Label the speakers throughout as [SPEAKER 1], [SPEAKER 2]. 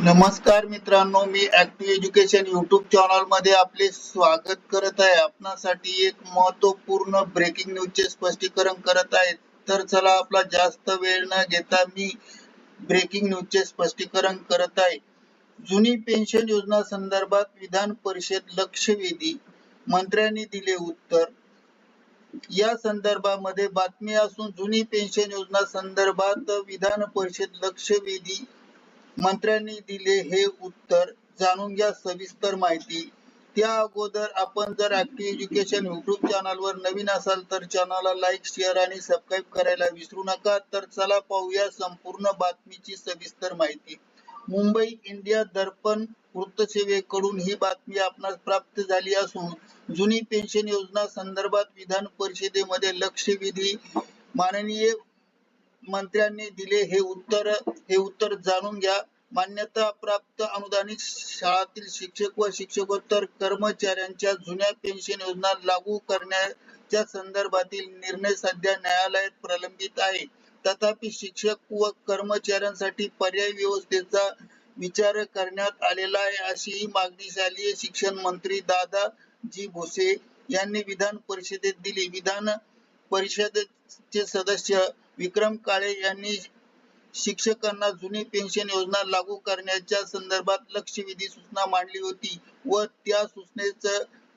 [SPEAKER 1] नमस्कार मित्रांनो मी ऍक्टिव्ह एज्युकेशन युट्यूब चॅनलमध्ये आपले स्वागत करत आहे. आपणासाठी एक महत्त्वपूर्ण ब्रेकिंग न्यूजचे स्पष्टीकरण करत आहे. तर चला आपला जास्त वेळ न घेता मी ब्रेकिंग न्यूजचे स्पष्टीकरण करत आहे. जुनी पेन्शन योजना संदर्भात विधान परिषद लक्षवेधी मंत्र्यांनी दिले उत्तर. या संदर्भामध्ये बातमी असून जुनी पेन्शन योजना संदर्भात विधान परिषद लक्षवेधी मंत्र्यांनी दिले हे उत्तर जाणून घ्या सविस्तर माहिती. त्या अगोदर आपण जर ऍक्टिव्ह एज्युकेशन युट्यूब चॅनल वर नवीन असाल तर चॅनलला लाईक शेअर आणि सबस्क्राईब करायला विसरू नका. तर चला पाहूया संपूर्ण बातमीची सविस्तर माहिती. मुंबई इंडिया दर्पण वृत्तसेवेकडून ही बातमी आपणास प्राप्त झाली असून जुनी पेन्शन योजना संदर्भात विधान परिषदेमध्ये लक्षवेधी माननीय मंत्र्यांनी दिले हे उत्तर हे उत्तर जाणून घ्या. मान्यता प्राप्त अनुदानित शाळातील शिक्षक व शिक्षकोत्तर कर्मचाऱ्यांच्या जुन्या पेन्शन योजना लागू करण्याच्या संदर्भातील निर्णय सध्या न्यायालयात प्रलंबित आहे. तथापि शिक्षक व कर्मचाऱ्यांसाठी पर्याय व्यवस्थेचा विचार करण्यात आलेला आहे अशी मागणी शालेय शिक्षण मंत्री दादा जी भोसे यांनी विधान परिषदेत दिली. विधान परिषदेचे सदस्य विक्रम काळे यांनी शिक्षकांना जुनी पेन्शन योजना लागू करण्याच्या संदर्भात लक्षवेधी सूचना मांडली होती व त्या सूचनेच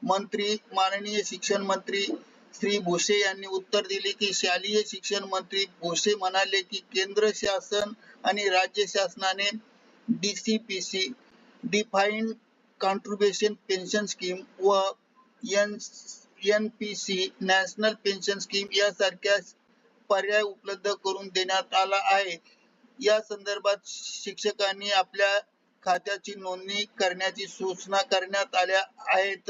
[SPEAKER 1] मंत्री माननीय शिक्षण मंत्री श्री भोसे यांनी उत्तर दिले की शालेय शिक्षण मंत्री भोसे म्हणाले की केंद्र शासन आणि राज्य शासनाने DCPC define contribution pension scheme व N P C national pension scheme यासारख्या पर्याय उपलब्ध करून देण्यात आला आहे. या संदर्भात शिक्षकांनी आपल्या खात्याची नोंदणी करण्याची सूचना करण्यात आल्या आहेत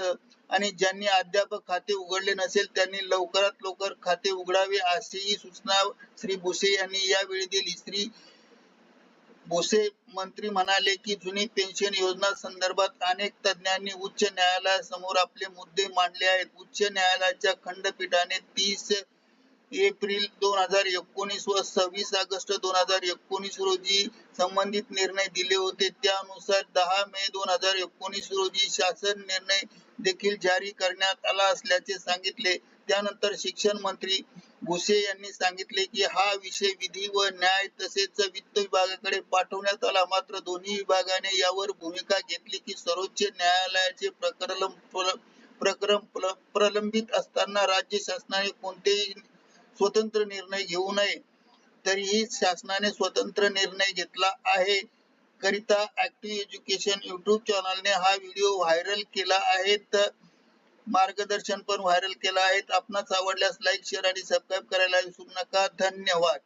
[SPEAKER 1] आणि ज्यांनी अद्याप खाते उघडले नसेल त्यांनी लवकरात लवकर खाते उघडावे अशीही सूचना श्री भुसे यांनी यावेळी दिली. श्री भुसे मंत्री म्हणाले की जुनी पेन्शन योजना संदर्भात अनेक तज्ञांनी उच्च न्यायालयासमोर आपले मुद्दे मांडले आहेत. उच्च न्यायालयाच्या खंडपीठाने तीस एप्रिल दोन हजार एकोणीस व सव्वीस ऑगस्ट दोन हजार एकोणीस रोजी संबंधित निर्णय दिले होते. त्यानुसार दहा मे दोन हजार एकोणीस रोजी शासन निर्णय देखील जारी करण्यात आला असल्याचे सांगितले. त्यानंतर शिक्षण मंत्री भुसे यांनी सांगितले की हा विषय विधी व न्याय तसेच वित्त विभागाकडे पाठवण्यात आला. मात्र दोन्ही विभागाने यावर भूमिका घेतली की सर्वोच्च न्यायालयाचे प्रकरण प्रकरण प्रलंबित असताना राज्य शासनाने कोणतेही स्वतंत्र निर्णय घेऊ नये तरीही शासनाने स्वतंत्र निर्णय घेतला आहे. करिता ऍक्टिव्ह एज्युकेशन युट्यूब चॅनलने हा व्हिडिओ व्हायरल केला आहे. तर मार्गदर्शन पण व्हायरल केला आहे. आपणास आवडल्यास लाईक शेअर आणि सबस्क्राईब करायला विसरू नका. धन्यवाद.